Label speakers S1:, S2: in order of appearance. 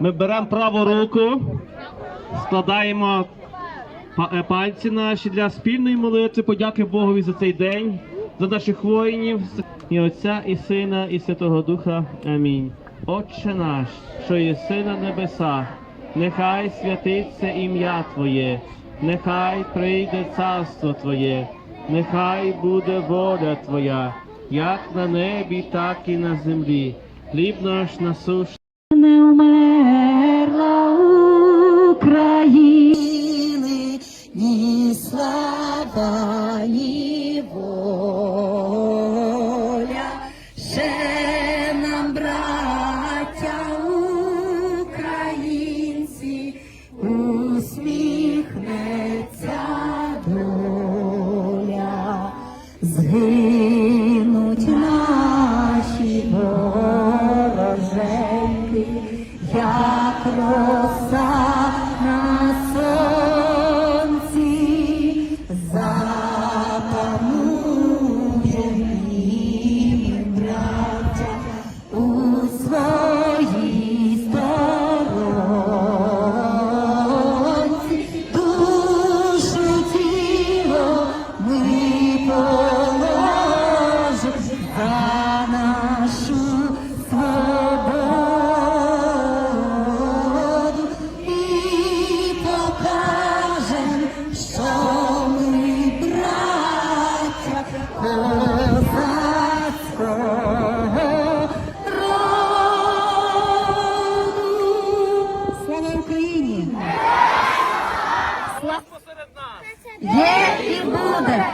S1: Ми беремо праву руку, складаємо е, пальці наші для спільної молитви. Подяки Богові за цей день, за наших воїнів, і Отця, і Сина, і Святого Духа. Амінь. Отче наш, що єси на небесах, нехай святиться ім'я Твоє, нехай прийде царство Твоє, нехай буде воля Твоя, як на небі, так і на землі. Хліб наш насущний
S2: слава, ні воля. Ще нам, браття українці, усміхнеться доля. Згинуть наші вороженьки, як роса козацького Україні! Слава Україні! нас! Є і буде!